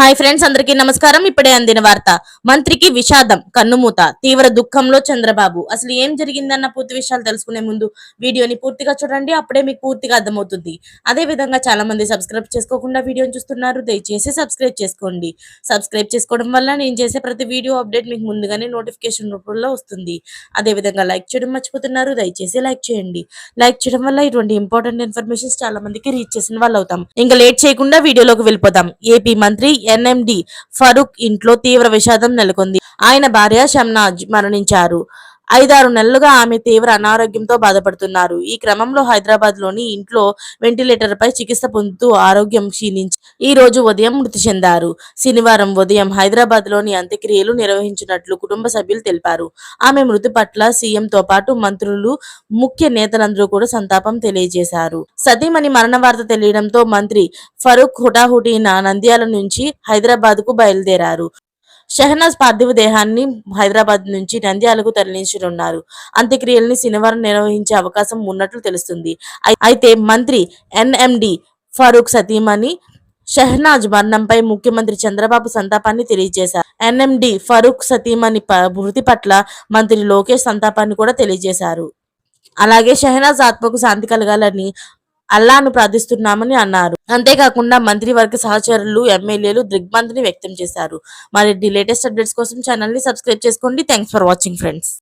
Hi friends అందరికీ నమస్కారం. ఇప్పుడే అందిన వార్త మంత్రికి విషాదం కన్నుమూత తీవ్ర దుఃఖంలో చంద్రబాబు. అసలు ఏం జరిగిందన్న పూర్తి విషయాలు తెలుసుకునే ముందు వీడియోని పూర్తిగా చూడండి అప్పుడే మీకు పూర్తిగా అర్థమవుతుంది. అదే విధంగా చాలా మంది సబ్స్క్రైబ్ చేసుకోకుండా వీడియోని చూస్తున్నారు. దయచేసి సబ్స్క్రైబ్ చేసుకోండి. సబ్స్క్రైబ్ చేసుకోవడం వల్ల నేను చేసే ప్రతి వీడియో అప్డేట్ మీకు ముందుగానే నోటిఫికేషన్ రూపంలో వస్తుంది. అదే విధంగా లైక్ చేయడం మర్చిపోతున్నారు. దయచేసి లైక్ చేయండి. లైక్ చేయడం వల్ల ఇటువంటి ఇంపార్టెంట్ ఇన్ఫర్మేషన్స్ చాలా మందికి రీచ్ చేసిన వాళ్ళు అవుతాం ఇంకా లేట్ చేయకుండా వీడియోలోకి వెళ్ళిపోతాం ఏపీ మంత్రి ఎన్ఎండి ఫరూక్ ఇంట్లో తీవ్ర విషాదం నెలకొంది. ఆయన భార్య షమ్నాజ్ మరణించారు. ఐదారు నెలలుగా ఆమె తీవ్ర అనారోగ్యంతో బాధపడుతున్నారు. ఈ క్రమంలో హైదరాబాద్లోని ఇంట్లో వెంటిలేటర్ పై చికిత్స పొందుతూ ఆరోగ్యం క్షీణించి ఈ రోజు ఉదయం మృతి చెందారు. శనివారం ఉదయం హైదరాబాద్లోని అంత్యక్రియలు నిర్వహించినట్లు కుటుంబ సభ్యులు తెలిపారు. ఆమె మృతి పట్ల సీఎం తో పాటు మంత్రులు ముఖ్య నేతలందరూ కూడా సంతాపం తెలియజేశారు. సతీమణి మరణ వార్త తెలియడంతో మంత్రి ఫరూక్ హుటాహుటీన నంద్యాల నుంచి హైదరాబాద్కు బయలుదేరారు. షెహనాజ్ పార్థివ దేహాన్ని హైదరాబాద్ నుంచి నంద్యాలకు తరలించనున్నారు. అంత్యక్రియల్ని శనివారం నిర్వహించే అవకాశం ఉన్నట్లు తెలుస్తుంది. అయితే మంత్రి ఎన్ఎండి ఫరూక్ సతీమణి షెహనాజ్ మరణంపై ముఖ్యమంత్రి చంద్రబాబు సంతాపాన్ని తెలియజేశారు. ఎన్ఎండి ఫరూక్ సతీమణి ప- మృతి పట్ల మంత్రి లోకేష్ సంతాపాన్ని కూడా తెలియజేశారు. అలాగే షెహనాజ్ ఆత్మకు శాంతి కలగాలని అల్లాను ప్రార్థిస్తున్నామని అన్నారు. అంతేకాకుండా మంత్రివర్గ సహచరులు ఎమ్మెల్యేలు దిగ్బంతిని వ్యక్తం చేశారు. మరి లేటెస్ట్ అప్డేట్స్ కోసం ఛానల్ని సబ్స్క్రైబ్ చేసుకోండి. Thanks for watching friends